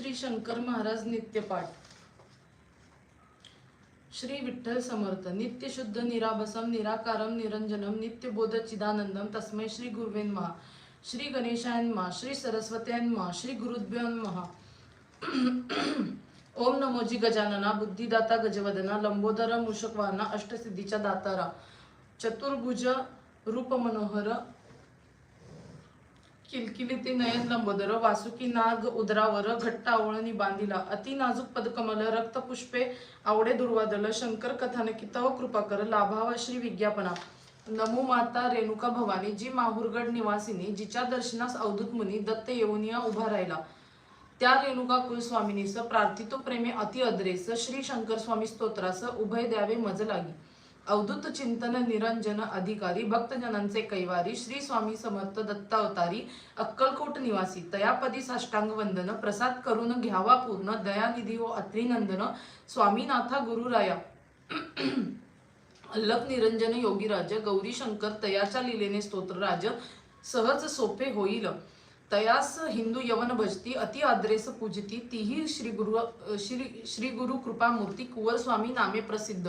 श्री शंकर महाराज नित्यपाठ. श्री विठ्ठल समर्थ नित्य शुद्ध निराभसम निराकारम निरंजनम नित्य बोध चिदानंदम तस्मै श्री गुरुवेन महा श्री गणेशायन्मा श्री सरस्वत्यांमा श्री गुरुद्भ्यान महा ओम नमोजी गजानना बुद्धिदाता गजवदना लंबोदर मूषकवाना अष्टसिद्धीच्या दातारा. चतुर्भुज रूप मनोहर किलकिली ते नयन लंबोदर वासुकी नाग उदरावर घट्ट आवळणी बांधिला अति नाजूक पदकमल रक्तपुष्पे आवडे दुर्वादल शंकर कथानकी तव कृपा कर लाभावा श्री विज्ञापना. नमो माता रेणुका भवानी जी माहुरगड निवासिनी जिच्या दर्शनास अवधूत मुनी दत्त येऊनिया उभा राहिला. त्या रेणुका कुलस्वामिनीस प्रार्थितो प्रेमे अति अद्रेस श्री शंकर स्वामी स्तोत्रास उभय द्यावे मज लागी. अवधूत चिंतन निरंजन अधिकारी भक्तजनांचे कैवारी श्री स्वामी समर्थ दत्तावतारी अक्कलकोट निवासी तयापदी साष्टांग वंदन प्रसाद करून घ्यावा पूर्ण दयानिधी हो व अत्रिनंदन स्वामीनाथा गुरुराया. अल्लक निरंजन योगीराज गौरी शंकर तयाच्या लिलेने स्तोत्रराज सहज सोपे होईल. तयास हिंदू यवन भजती अति आद्रेस पूजती तीही श्री गुरु श्री श्री गुरु कृपामूर्ती कुवर स्वामी नामे प्रसिद्ध.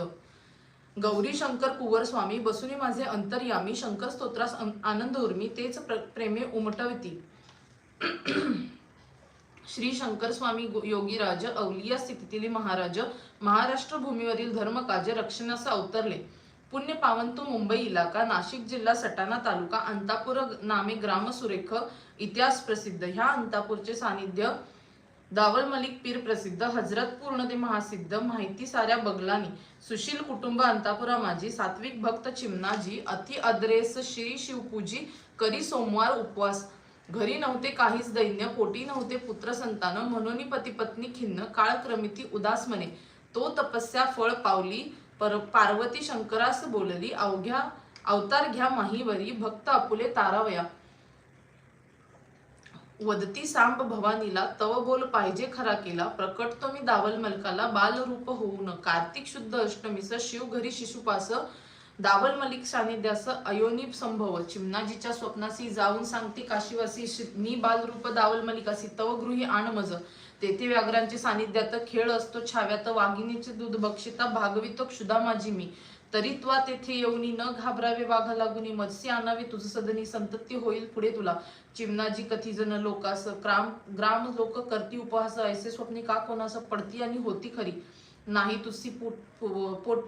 गौरी शंकर कुवर स्वामी बसुनी माझे अंतर्यामी शंकर स्तोत्रास आनंद उर्मी तेच प्र- प्रेमे उमटवती. श्री शंकर स्वामी योगीराज अवलिया स्थितीतील महाराज महाराष्ट्र भूमीवरील धर्मकाज रक्षणास अवतरले. पुण्य पावन तो मुंबई इलाका नाशिक जिल्हा सटाणा तालुका अंतापूर नामे ग्राम सुरेख इतिहास प्रसिद्ध. ह्या अंतापूरचे सानिध्य दावल मलिक पीर प्रसिद्ध हजरत पूर्ण ते महासिद्ध माहिती साऱ्या बगलानी सुशील कुटुंब अंतापुरा माझी सात्विक भक्त चिमनाजी अति अद्रेस श्री शिवपूजी करी सोमवार उपवास. घरी नव्हते काहीच दैन्य पोटी नव्हते पुत्र संतान म्हणून पती पत्नी खिन्न काळक्रमिती उदास म्हणे तो तपस्या फळ पावली पर पार्वती शंकरास बोलली अवघ्या अवतार घ्या माहीवरी भक्त आपुले तारावया. वदती सांब भवानीला तव बोल पाहिजे खरा केला प्रकट तो मी दावल मलकाला बालरूप होऊन कार्तिक शुद्ध अष्टमीस शिव घरी शिशुपास दावल मलिक सानिध्यास अयोनी संभव चिमनाजीच्या स्वप्नासी जाऊन सांगती काशीवासी शि- मी बालरूप दावल मलिकासी तव गृही आणमज तेथे व्याघ्रांचे सानिध्यात खेळ असतो छाव्यात वाघिणीचे दूध बक्षिता भागवितो क्षुधा माझी मी. तरी त्वा तेथे येऊनी न घाबरावे वाघा लागुनी मत्स्य आणावे तुझ सदनी संतती होईल पुढे तुला. चिमनाजी कथी जन लोकास ग्राम ग्राम लोक करती उपहास ऐसे स्वप्ने का कोणास पडती आणि होती खरी? नाही तुस्सी पोट पो- पोट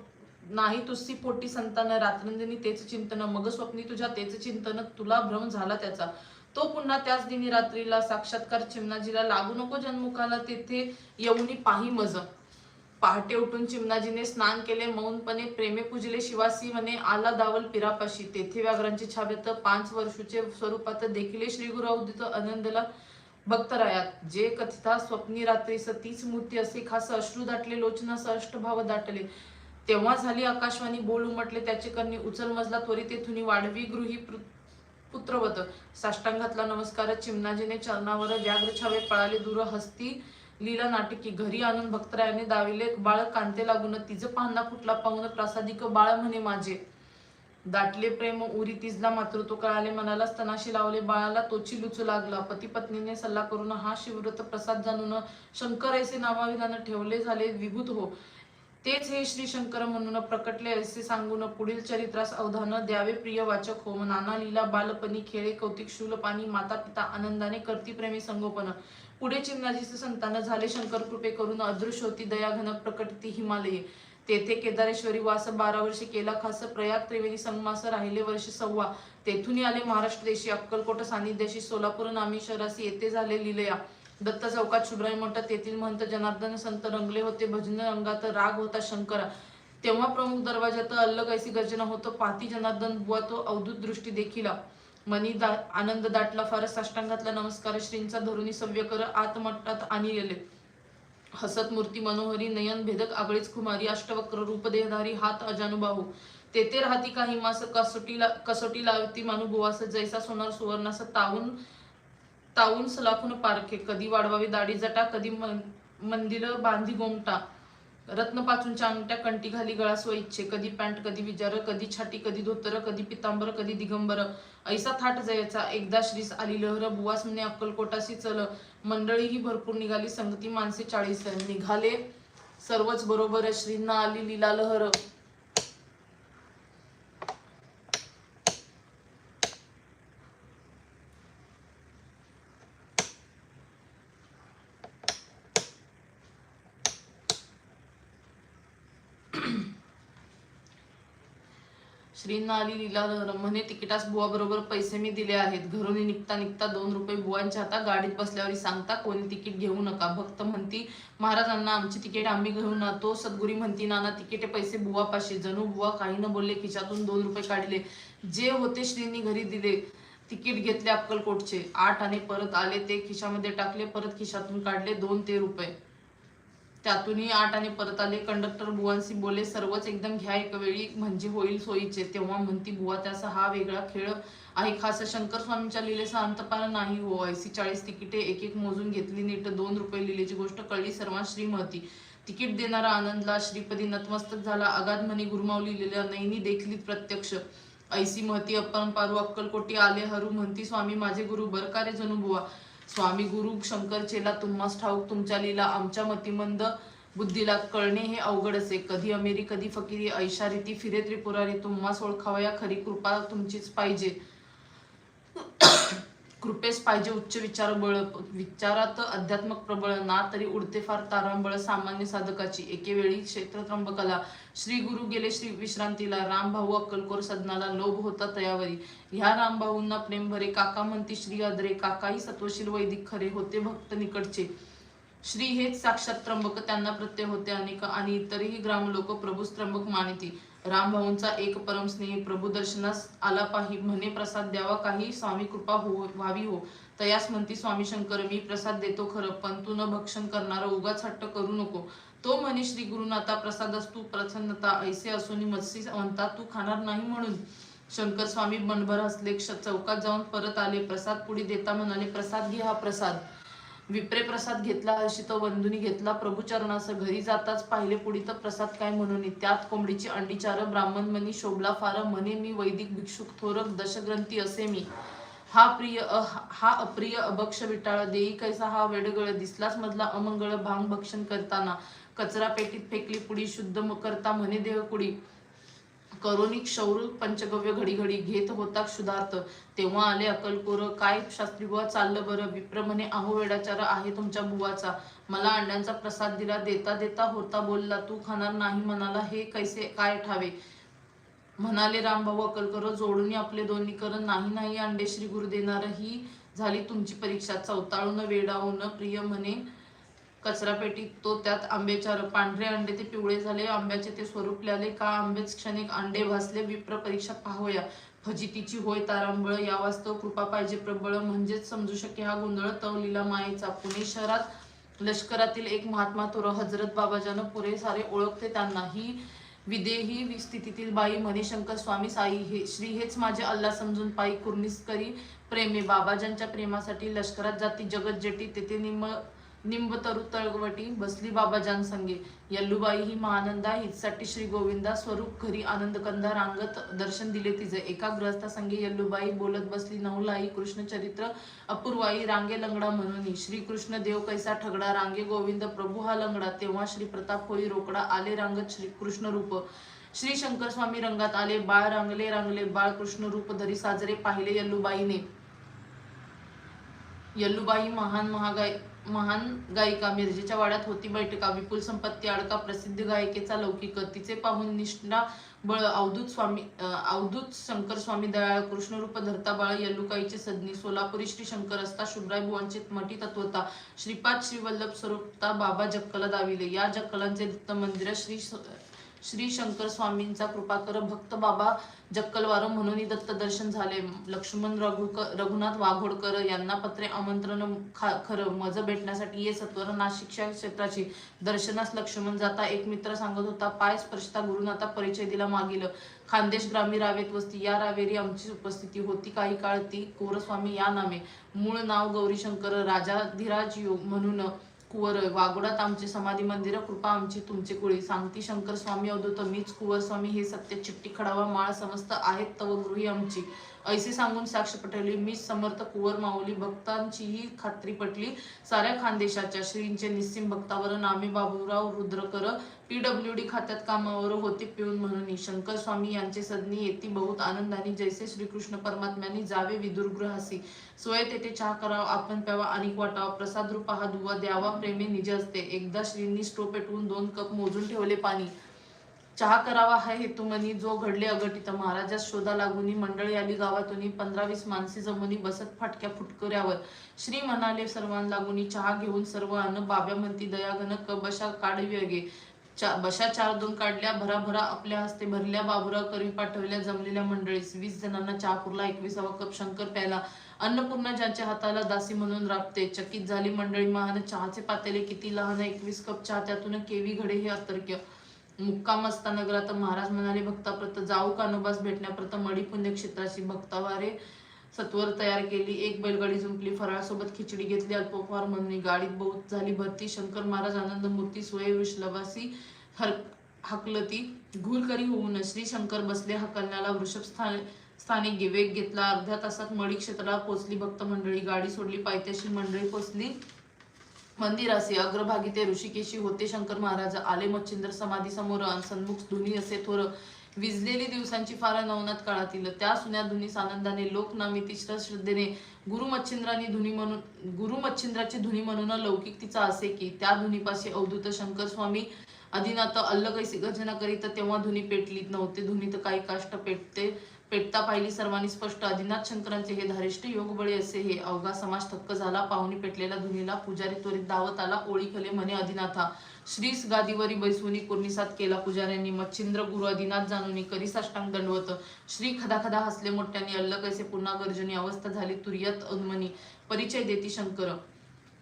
नाही तुस्सी पोटी संतान रात्रंजनी तेच चिंतन मग स्वप्नी तुझ्या तेच चिंतन तुला भ्रम झाला त्याचा. तो पुन्हा त्याच दिनी रात्रीला साक्षात्कार चिमनाजीला लागू नको जन्मुखाला तेथे येऊनी पाही मज. पहाटे उठून चिमनाजीने स्नान केले मौनपणे प्रेमे पूजले शिवासी म्हणे आला दावल पिरापाशी. तेथे व्याघ्रांची छाव्यात पाच वर्षाचे स्वरूपात देखील श्री गुरु आनंदला भक्तरायात जे कथिता स्वप्नी रात्री सतीच मूर्ती असे खास अश्रू दाटले लोचनास अष्टभाव दाटले. तेव्हा झाली आकाशवाणी बोल उमटले त्याचे करणी उचल मजला त्वरित तेथुनी वाढवी गृही पुत्रवत. साष्टांगातला नमस्कार चिमनाजीने चरणावर व्याघ्र छावे पळाले दूर हस्ती लीला नाटकी घरी आणून भक्तरायाने दाविले बाळ कांते लागून तिचं पाहना फुटला पाहून प्रासादिक बाळ म्हणे माझे. दाटले प्रेम उरी तिजला मात्र तो कळाले मनाला स्तनाशी लावले बाळाला तोची लुचू लागला. पती पत्नीने सल्ला करून हा शिवव्रत प्रसाद जाणून शंकर ऐसे नावाविधान ठेवले झाले विभूत हो. तेच हे श्री शंकर म्हणून प्रकटले असे सांगून पुढील चरित्रास अवधान द्यावे प्रिय वाचक हो. नाना लीला बालपणी खेळे कौतिक शूलपाणी माता पिता आनंदाने करती प्रेमी संगोपन. पुढे चिमनाजीचे संतान झाले. शंकर कृपे करून अदृश्य होती दयाघन प्रकटती हिमालय. तेथे केदारेश्वरी वास बारा वर्षे केला. खास प्रयाग त्रिवेणी संगमास राहिले वर्ष सव्वा. तेथून आले महाराष्ट्र देशी अक्कलकोट सानिध्याशी सोलापूर नामी शहरासी येथे झाले लिलया. दत्त चौकात शुभ्राई म्हणतात तेथील महंत जनार्दन संत रंगले होते. भजन रंगात राग होता शंकरा. तेव्हा प्रमुख दरवाजात अल्लग ऐसी गर्जना होतो. पाती जनार्दन बुवा तो अवधूत दृष्टी देखील. मनी दा आनंद दाटला फार साष्टांगातला नमस्कार श्रींचा धरुणी सव्य कर आतमट्टात गेले हसत मूर्ती मनोहरी नयन भेदक आगळीच कुमारी अष्टवक्र रूपदेहधारी हात अजानुबाहू. तेथे राहती काही मास कसोटीला कसोटी लावती मानुभुवास जैसा सोनार सुवर्णास तावून तावून सलाखून पारखे. कधी वाढवावी दाढी जटा कधी मन- मंदिर बांधी गोमटा. रत्नपाचूंच्या अंगठ्या कंटी घाली गळा स्वइच्छे कधी पॅन्ट कधी विजार कधी छाटी कधी धोतर कधी पितांबर कधी दिगंबर. ऐसा थाट जयाचा एकदा श्रीस आली लहर बुवास म्हणे अक्कलकोटाशी चल. मंडळी ही भरपूर निघाली संगती माणसे चाळीस निघाले सर्वच बरोबर श्रींना आली लीला लहर. श्रींना आली लीला म्हणे तिकिटास बुवा बरोबर पैसे मी दिले आहेत. घरून निघता निघता दोन रुपये बुवांच्या हातात गाडीत बसल्यावर सांगता कोणी तिकीट घेऊ नका. भक्त म्हणती महाराजांना आमची तिकीट आम्ही घेऊ ना. तो सद्गुरी म्हणती नाना तिकीटे पैसे बुवा पाशी जणू बुवा काही न बोलले खिशातून दोन रुपये काढले. जे होते श्रींनी घरी दिले तिकीट घेतले अक्कलकोटचे. आठ आणि परत आले ते खिशामध्ये टाकले परत खिशातून काढले दोन ते रुपये. त्यातूनही आठ आणि परत आले. कंडक्टर बुवांशी बोले सर्वच एकदम घ्या एकवेळी म्हणजे होईल सोयीचे. तेव्हा म्हणती बुवा त्याचा हा वेगळा खेळ आहे. खास शंकर स्वामींच्या लिलेचा अंतपाला नाही हो. ऐसी चाळीस तिकिटे एक एक मोजून घेतली. नीट दोन रुपये लिलेची गोष्ट कळली. सर्वांना श्रीमती. तिकीट देणारा आनंदला श्रीपदी नतमस्तक झाला. अगाध म्हणे लिहिलेल्या नैनी देखली प्रत्यक्ष. ऐसी महती अपरंपारू अक्कलकोटी आले हरू म्हणती स्वामी माझे गुरु बरकारे जणू बुवा? स्वामी गुरु शंकर चेला तुम्हास ठाऊक तुमच्या लीला आमच्या मतिमंद बुद्धीला कळणे हे अवघड असे. कधी अमेरी कधी फकिरी ऐशा रीती फिरे त्रिपुरारी तुम्हास ओळखावया खरी कृपा तुमचीच पाहिजे. कृपेस पाहिजे उच्च विचार बळ विचारात अध्यात्मक प्रबळ ना तरी उडते फार तारांबळ सामान्य साधकाची. एके वेळी क्षेत्र त्र्यंबकाला श्री गुरु गेले श्री विश्रांतीला रामभाऊ अक्कलकोर सदनाला लोभ होता तयावरी. ह्या रामभाऊंना प्रेम भरे काका म्हणती श्री अद्रे काकाही सत्वशील वैदिक खरे होते भक्त निकटचे. श्री हेच साक्षात त्र्यंबक त्यांना प्रत्यय होते अनेक आणि इतरही ग्रामलोक प्रभूस त्र्यंबक मानिती. रामभाऊंचा एक परम स्नेही प्रभू दर्शनास आला पाही म्हणे प्रसाद द्यावा काही स्वामी कृपा हो व्हावी हो. तयास म्हणती स्वामी शंकर मी प्रसाद देतो खरं पण तू न भक्षण करणार उगाच हट्ट करू नको. तो म्हणे श्री गुरुनाथा प्रसादस तू प्रसन्नता ऐसे असून मत्सी म्हणता तू खाणार नाही म्हणून. शंकर स्वामी मनभर हसले क्ष- चौकात जाऊन परत आले प्रसाद पुढे देता म्हणाले प्रसाद घे हा प्रसाद. विप्रे प्रसाद घेतला हर्षी तो बंधुनी घेतला प्रभुचरणास घरी जाताच पाहिले पुढे तर प्रसाद काय म्हणून त्यात कोंबडीची अंडीचार ब्राह्मण मनी शोभला फार म्हणे मी वैदिक भिक्षुक थोरक दशग्रंथी असे मी. हा प्रिय हा अप्रिय अभक्ष विटाळ देई कैसा हा वेडगळ दिसलाच मधला अमंगळ भांग भक्षण करताना. कचरा पेटीत फेकली पुडी शुद्ध करता म्हणे देह कुडी करोनी क्षौर पंचगव्य घडी घडी घेत होता क्षुधार्थ. तेव्हा आले अकलकोर काय शास्त्री बुवा चाललं बरं. विप्र म्हणे अहो वेडाचार आहे तुमच्या बुवाचा. मला अंड्यांचा प्रसाद दिला. देता देता होता बोलला. तू खाणार नाही म्हणाला. हे कैसे काय ठावे? म्हणाले रामभाऊ अकलकर जोडून आपले दोन्ही कर नाही नाही अंडे श्री गुरु देणार ही झाली तुमची परीक्षा. चौताळून वेडावून प्रिय म्हणे कचरा पेटीत तो त्यात आंब्याच्या पांढरे अंडे ते पिवळे झाले. आंब्याचे ते स्वरूप लिहाले का आंबेच क्षणिक अंडे भासले विप्र परीक्षा पाहूया. फजितीची होय तारांबळ या वास्तव कृपा पाहिजे प्रबळ. म्हणजेच समजू शके हा गोंधळ तवलीला मायेचा. पुणे शहरात लष्करातील एक महात्मा थोर हजरत बाबाजानं पुरे सारे ओळखते त्यांना. ही विदेही स्थितीतील बाई मणिशंकर स्वामी साई हे. श्री हेच माझे अल्ला समजून पायी कुर्निस करी प्रेमे. बाबाजांच्या प्रेमासाठी लष्करात जाती जगत जेटी. तेथे निम निंब तरु तळवटी बसली बाबाजान संगे यल्लूबाई ही महानंदा हितसाठी श्री गोविंदा स्वरूप घरी आनंद कंधा रांगत दर्शन दिले तिचे. एका ग्रस्ता संगे यल्लूबाई बोलत बसली नवलाई कृष्ण चरित्र अपूर्वाई रांगे लंगडा म्हणून. श्री कृष्ण देव कैसा ठगडा रांगे गोविंद प्रभू हा लंगडा. तेव्हा श्री प्रताप होई रोकडा आले रांगत श्री कृष्ण रूप. श्री शंकर स्वामी रंगात आले बाळ रांगले रांगले बाळ कृष्ण रूप धरी साजरे पाहिले यल्लूबाईने. यल्लूबाई महान महागाय महान गायिका मिरजेच्या वाड्यात होती. बैठका विपुल संपत्ती अडका प्रसिद्ध गायिकेचा लौकिक तिचे पाहून निष्ठा बळ अवधूत स्वामी अवधूत शंकर स्वामी दयाळ कृष्णरूप धरता बाळ यल्लुकाईचे सदनी सोलापुरी श्री शंकर असता शुभराय बुवांचे मठी तत्वता श्रीपाद श्री वल्लभ स्वरूपता बाबा जक्कला दाविले. या जक्कलांचे दत्त मंदिर श्री श्री शंकर स्वामींचा कृपाकर भक्त बाबा जक्कलवार म्हणून दत्त दर्शन झाले. लक्ष्मण रघुकर रघुनाथ वाघोडकर यांना पत्रे आमंत्रण खरं मज भेटण्यासाठी ये सत्वर नाशिकच्या क्षेत्राची. दर्शनास लक्ष्मण जाता एक मित्र सांगत होता पाय स्पर्शता गुरुनाथा परिचय दिला मागील. खानदेश ग्रामी रावेत वस्ती या रावेरी आमची उपस्थिती होती काही काळ ती कोरस्वामी या नामे. मूळ नाव गौरीशंकर राजाधिराज योग म्हणून कुवर वागोडात आमचे समाधी मंदिर कृपा आमची तुमचे कुळी. सांगती शंकर स्वामी अवधूत मीच कुवर स्वामी हे सत्य चिट्टी खडावा माळ समस्त आहेत तव गृही आमची. ऐसे सांगून साक्ष पटवली. मी समर्थ कुवर माऊली भक्तांचीही खात्री पटली. साऱ्या खानदेशाच्या श्रींचे निस्सिम भक्तावर नामी बाबूराव रुद्रकर पीडब्ल्यू डी खात्यात कामावर होते पिऊन म्हणून शंकर स्वामी यांचे सदनी येती बहुत आनंदाने जैसे श्रीकृष्ण परमात्म्यांनी जावे विदुरगृहासी सोय तेथे चहा करावा आपण प्यावा आणि वाटावा. प्रसाद रूपा हा दुवा द्यावा प्रेमे निज असते एकदा श्रींनी स्टो पेटवून दोन कप मोजून ठेवले पाणी. चहा करावा हा हेतुमनी जो घडले अगटित महाराजास शोधा लागून मंडळी आली गावातून. पंधरावीस माणसे जमुनी बसत फाटक्या फुटकऱ्यावर. श्री म्हणाले सर्वांना लागून चहा घेऊन सर्व अन्न बाब्या म्हणती दयाघन कबशा काढवी चा बशा चार दोन काढल्या भराभरा आपल्या हस्ते भरल्या बाबुराव करवी पाठवल्या जमलेल्या मंडळीस. वीस जणांना चहा पुरला एकविसावा कप शंकर प्याला अन्नपूर्णा ज्यांच्या हाताला दासी म्हणून राबते. चकित झाली मंडळी महान चहाचे पातेले किती लहान एकवीस कप चहा त्यातून केवी घडे हे अतर्क्य मुक्काम असता नगरात महाराज म्हणाले भक्ताप्रत जाऊ कानोबास भेटण्याप्रत मडी पुण्यक्षेत्राची भक्तावारे सत्वर तयार केली. एक बैलगाडी जुंपली. फराळसोबत खिचडी घेतली. अल्पफार म्हणून गाडीत बहुत झाली. भरती शंकर महाराज आनंद मूर्ती सोय विश्लवासी हर हकलती घुल करी होऊन श्री शंकर बसले हकलण्याला. वृषभ स्थान स्थानी विवेक घेतला. अर्ध्या तासात मडी क्षेत्राला पोचली भक्त मंडळी गाडी सोडली. पायथ्याशी मंडळी पोचली मंदिराचे अग्रभागी ते ऋषिकेशी होते. शंकर महाराज आले मच्छिंद्र समाधी समोर सन्मुख धुनी असे थोर विजलेली दिवसांची फार नवनाथ काळातील. त्या सुन्या धुनीस आनंदाने लोकनामी तिसऱ्या श्रद्धेने गुरु मच्छिंद्रानी धुनी म्हणून गुरु मच्छिंद्राची धुनी म्हणून लौकिक तिचा असे की त्या धुनीपाशी अवधूत शंकर स्वामी अधिनाथ अल्ल कैसी गर्जना करीत तेव्हा धुनी पेटलीत नव्हते. धुनी तर काही काष्ट पेटते पेटता पाहिली सर्वांनी स्पष्ट. आदिनाथ शंकरांचे हे धारिष्ट योग बळे असे हे अवघा समाज थक्क झाला. पाहुणी पेटलेला धुनीला पुजारी त्वरित दावत आला. ओळीखले म्हणे आदिनाथा. श्रीस गादीवरी बैसुनी कुर्निसात केला पुजाऱ्यांनी मच्छिंद्र गुरु आदिनाथ जाणून करी साष्टांग दंडवत. श्री खदाखदा हसले मोठ्यांनी. अल्ल कैसे पुन्हा गर्जनी. अवस्था झाली तुर्यत अदमनी परिचय देती शंकर.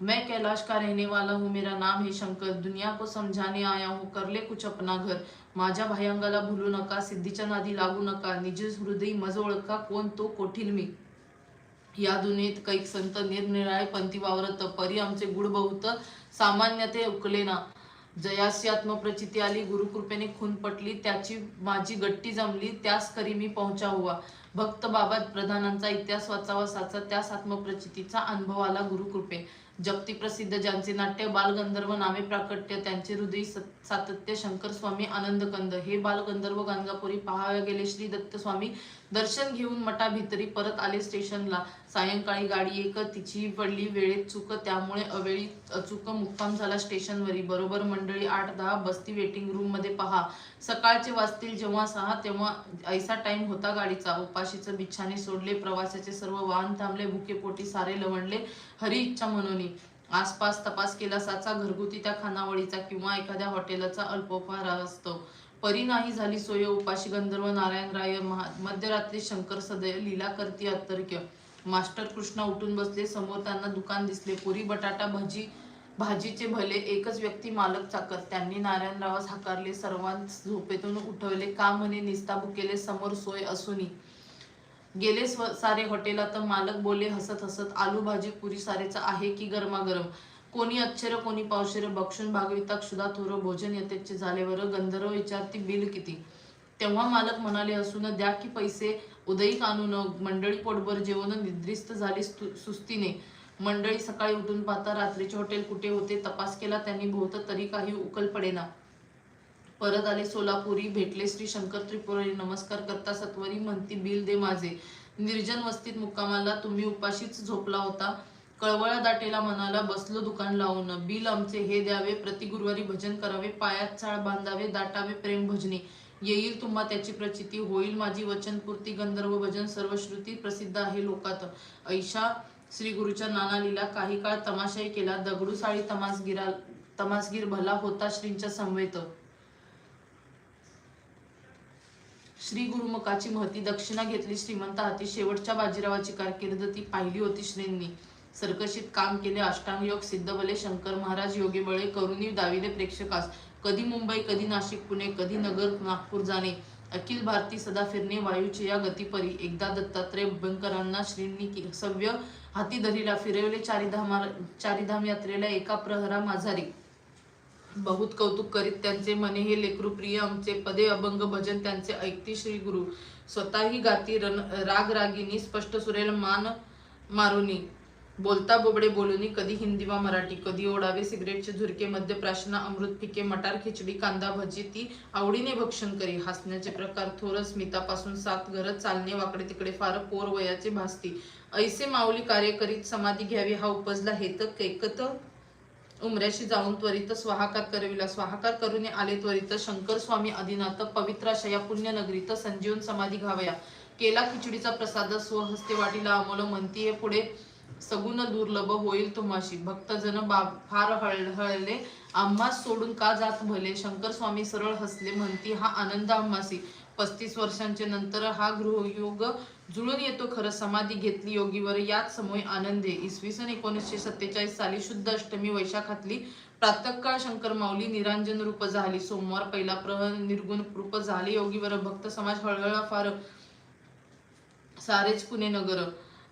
मैं कैलाश का रहने वाला हूँ मेरा नाम है शंकर। दुनिया को समझाने आया हूँ कर ले कुछ अपना घर। माझ्या भयंगाला भुलू नका सिद्धीच्या नादी लागू नका निज हृदयी मज ओळखा कोण तो कोठील मी? या दुनियेत कैक संत निरनिराळे पंथी वावरत परी आमचे गुड बहुत सामान्य ते उकलेना जयासी आत्मप्रचिती आली गुरुकृपेने खून पटली त्याची माझी गट्टी जमली त्यास करी मी पहुंचा हुआ भक्त बाबा प्रधानांचा इतिहास वाचावा साचा त्यास आत्मप्रचितीचा अनुभव आला गुरुकृपे. जगती प्रसिद्ध ज्यांचे नाट्य बालगंधर्व नामे प्राकट्य त्यांचे हृदय सातत्य शंकर स्वामी आनंदकंद. हे बालगंधर्व गंगापुरी पहाव्या गेले. श्री दत्त स्वामी दर्शन घेऊन मठाभितरी परत आले स्टेशनला. सायंकाळी गाडी एक तिची पडली वेळेत चुक त्यामुळे अवेळी अचूक मुक्काम झाला स्टेशनवरी. बरोबर मंडळी आठ दहा बसती वेटिंग रूममध्ये पहा. सकाळचे वाजतील जेव्हा सहा तेव्हा ऐसा टाइम होता गाडीचा. उपाशीचं बिच्छाने सोडले प्रवासाचे सर्व वाहन थांबले भुकेपोटी सारे लवणले हरी इच्छा म्हणून आसपास तपास केला साचा घरगुती त्या खानावळीचा किंवा एखाद्या हॉटेलचा अल्पोपहार असतो. परी नाही झाली सोय उपाशी गंधर्व नारायण राय मध्यरात्री शंकर सदय लीला करती अतर्क्य मास्टर कृष्णा उठून बसले समोर त्यांना दुकान दिसले. पुरी बटाटा भाजी भाजीचे भले एकच व्यक्ती मालक चाकर. त्यांनी नारायणरावास हाकारले सर्वांस झोपेतून उठवले. का म्हणे निस्ताबू केले समोर सोय असूनी. गेले स्व- सारे हॉटेलात मालक बोले हसत हसत आलू भाजी पुरी सारेचा आहे की गरमागरम? कोणी अक्षर कोणी पावशेर बक्षून भागविता क्षुधा थोर भोजन यथेच्छ झालेवर गंधर्व विचारती बिल किती? तेव्हा मालक म्हणाले असून द्या की पैसे उदयी कानून मंडळी पोटभर जेवण निद्रिस्त झाली सुस्तीने. मंडळी सकाळी उठून पाहता रात्रीचे हॉटेल कुठे होते तपास केला त्यांनी भोवत तरी काही उकल पडेना. परत आले सोलापुरी भेटले श्री शंकर त्रिपुरारी नमस्कार करता सत्वरी म्हणती बिल दे माझे. निर्जन वस्तीत मुक्कामाला तुम्ही उपाशीच झोपला होता. कळवळा दाटेला मनाला बसलो दुकान लावून. बिल आमचे हे द्यावे प्रति गुरुवारी भजन करावे पायात चाळ बांधावे दाटावे प्रेम भजने. येईल तुम्हा त्याची प्रचिती होईल माझी वचनपूर्ती गंधर्व भजन सर्व श्रुती प्रसिद्ध आहे लोकात. ऐशा श्री गुरुच्या नाना लिला काही काळ तमाशाही केला दगडू साळी तमासगिरा तमासगीर भला होता श्रींच्या समवेत. श्री गुरुमुखाची महती दक्षिणा घेतली श्रीमंत हाती शेवटच्या बाजीरावाची कारकीर्द ती पाहिली होती श्रींनी सर्कशीत काम केले अष्टांग योग सिद्ध बले शंकर महाराज योगी बळे करुणी दाविले प्रेक्षकास. कधी मुंबई कधी नाशिक पुणे कधी नगर नागपूर जाणे. अखिल भारती सदा फिरणे वायूचे या गतीपरी. एकदा दत्तात्रय बंकरांना श्रींनी सव्य हाती धरीला. फिरवले चारिधामा चारिधाम यात्रेला एका प्रहरा माझारी बहुत कौतुक करीत त्यांचे मने हे लेकरू प्रिय आमचे पदे अभंग भजन त्यांचे ऐकती श्री गुरु. स्वतःही गाती रन राग रागिनी स्पष्ट सुरेल मान मारुनी. बोलता बोबडे बोलूनी कधी हिंदी वा मराठी कधी ओढावे सिगरेटचे झुरके मध्य प्राशना अमृत पिके मटार खिचडी कांदा भजी ती आवडीने भक्षण करी. हसण्याचे प्रकार थोर स्मितापासून सात घरं चालणे वाकडे तिकडे फार पोर वयाचे भासती. ऐसे माऊली कार्य करीत समाधी घ्यावी हा उपजला हेत कैकत उमऱ्याशी जाऊन त्वरित स्वाहाकार करविला. स्वाहाकार करून आले त्वरित शंकर स्वामी आदिनाथ पवित्र अशा या पुण्यनगरीत संजीवन समाधी घावया केला खिचडीचा प्रसाद स्वहस्ते वाटीला अमोल म्हणती हे पुढे सगुण दुर्लभ होईल तुम्हाशी. भक्तजन बाब फार हळहळले. आम्हास सोडून का जात भले? शंकर स्वामी सरळ हसले म्हणती हा आनंद आम्हासी पस्तीस वर्षांचे नंतर हा गृहयोग जुळून येतो खरं. समाधी घेतली योगीवर. याच समोय आनंदे इसवी सन एकोणीसशे सत्तेचाळीस साली शुद्ध अष्टमी वैशाखातली प्रातःकाळ शंकर माऊली निरांजन रूप झाली. सोमवार पहिला प्रह निर्गुण रूप झाले. योगीवर भक्त समाज हळहळा फार. सारेच पुणे नगर.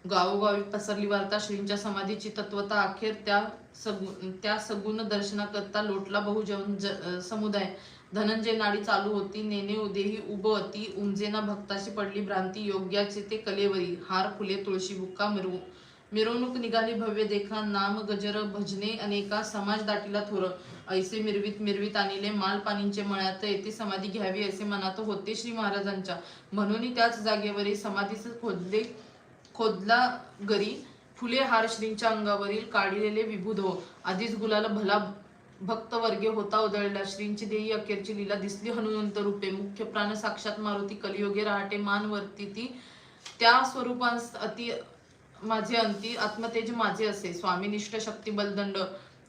गावोगावी पसरली वार्ता श्रींच्या समाधीची तत्वता अखेर त्या सगु त्या सगुण दर्शनाकरता लोटला बहुजन समुदाय. धनंजय नाडी चालू होती नेने उदेही उभ अति उमजेना भक्ताची पडली भ्रांती योग्याचे ते कलेवरी हार फुले तुळशी बुक्का मिरवू. मिरवणूक निघाली भव्य देखा नाम गजर भजने अनेका समाज दाटीला थोर. ऐसे मिरवीत मिरवीत आणले माल पाणींचे मळ्यात येथे समाधी घ्यावी असे मनात होते श्री महाराजांच्या. म्हणून त्याच जागेवरील समाधीच खोदले खोदला गरी. फुले हार श्रींच्या अंगावरील काढलेले विभुधो आधीच गुलाला भला भक्त वर्गे होता उदळला श्रींची देही अखेरची लीला दिसली. हनुमंत रूपे मुख्य प्राण साक्षात मारुती कलियोगे रहाटे मानवरती ती. त्या स्वरूपांस अति माझे अंती आत्मतेज माझे असे. स्वामीनिष्ठ शक्ती बलदंड.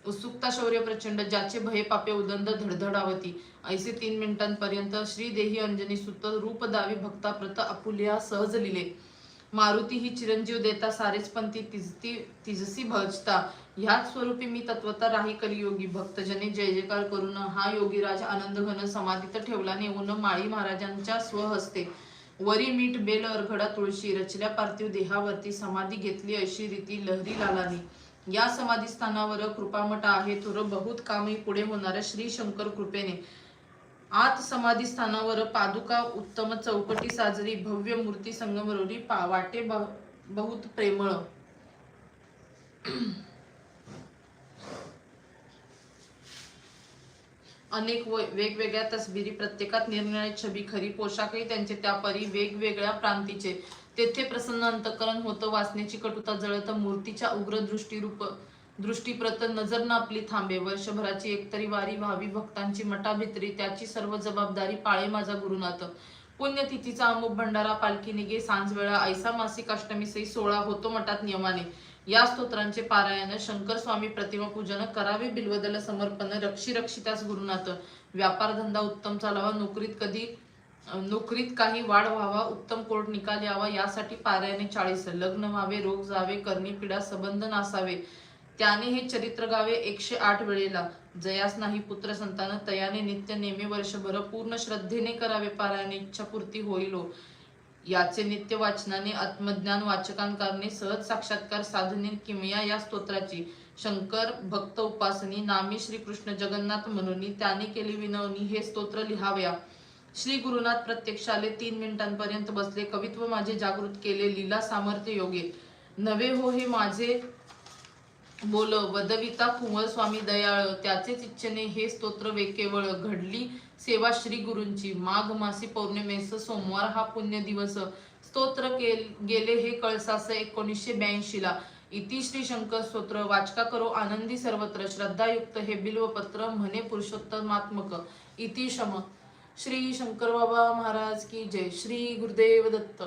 उत्सुकता शौर्य प्रचंड ज्याचे भये पापे उदंड धडधडावती. ऐसे तीन मिनिटांपर्यंत श्री देही अंजनी सुत रूप दावी भक्ता प्रत अपुल्या सहज लिले. मारुती ही चिरंजीव देता सारेच पंथी तिजती तिजसी भजता. ह्याच स्वरूपी मी तत्वता राही कलियोगी. भक्तजने जय जयकार करून हा योगीराज आनंद घन समाधीत ठेवला नेऊन माळी महाराजांच्या स्वहस्ते. वरी मीठ बेल अरघडा तुळशी रचल्या पार्थिव देहावरती समाधी घेतली अशी रीती लहरी लालानी. या समाधी स्थानावर कृपामठ आहे. थोर बहुत कामही पुढे होणाऱ्या श्री शंकर कृपेने. आत समाधी स्थानावर पादुका उत्तम चौकटी साजरी भव्य मूर्ती संगमरवरी पा वाटे बहुत प्रेमळ. अनेक व- वेगवेगळ्या तसबिरी प्रत्येकात निरनिराळी छबी खरी पोशाखही त्यांचे त्यापरी वेगवेगळ्या प्रांतीचे. तेथे प्रसन्न अंतकरण होतं वाचण्याची कटुता जळत मूर्तीच्या उग्र दृष्टीरूप दृष्टीप्रत नजर ना आपली थांबे. वर्षभराची एकतरी वारी व्हावी भक्तांची मटाभित्री त्याची सर्व जबाबदारी पाळे माझा गुरुनाथ. पुण्यतिथीचा अमुक भंडारा पालखी निघे सांजवेळा ऐसा मासिक अष्टमी सही सोळा होतो मठात नियमाने. या स्तोत्रांचे पारायण शंकर स्वामी प्रतिमा पूजन करावे बिलवदल समर्पण रक्षी रक्षी त्यास गुरुनाथ. व्यापार धंदा उत्तम चालावा नोकरीत कधी नोकरीत काही वाढ व्हावा उत्तम कोर्ट निकाल यावा यासाठी पारायणे चाळीस. लग्न व्हावे रोग जावे करणी पिढा संबंध नासावे. त्याने हे चरित्र गावे एकशे आठ वेळेला. जयास नाही पुत्र संतान तयाने नित्य नेमे वर्षभर पूर्ण श्रद्धेने करावे पारायण इच्छापूर्ती होईलो होईल याचे नित्य वाचनाने आत्मज्ञान वाचकांकारणे सहज साक्षात्कार साधने किमया या स्तोत्राची. शंकर भक्त उपासनी नामी श्री कृष्ण जगन्नाथ म्हणून त्याने केली विनवणी हे स्तोत्र लिहाव्या. श्री गुरुनाथ प्रत्यक्षाले तीन मिनिटांपर्यंत बसले कवित्व माझे जागृत केले लीला सामर्थ्य योगे. नवे हो हे माझे बोल वदविता कुंवर स्वामी दयाळ त्याचेच इच्छेने हे स्तोत्र वेकेवळ घडली सेवा श्री गुरूंची. माघ मासी पौर्णिमेस सोमवार हा पुण्य दिवस स्तोत्र केल- गेले हे कळसास एकोणीसशे ब्याऐंशी ला. इति श्री शंकर स्तोत्र वाचका करो आनंदी सर्वत्र. श्रद्धायुक्त हे बिल्वपत्र म्हणे पुरुषोत्तमात्मक. इति शम. श्री शंकर बाबा महाराज की जय. श्री गुरुदेव दत्त.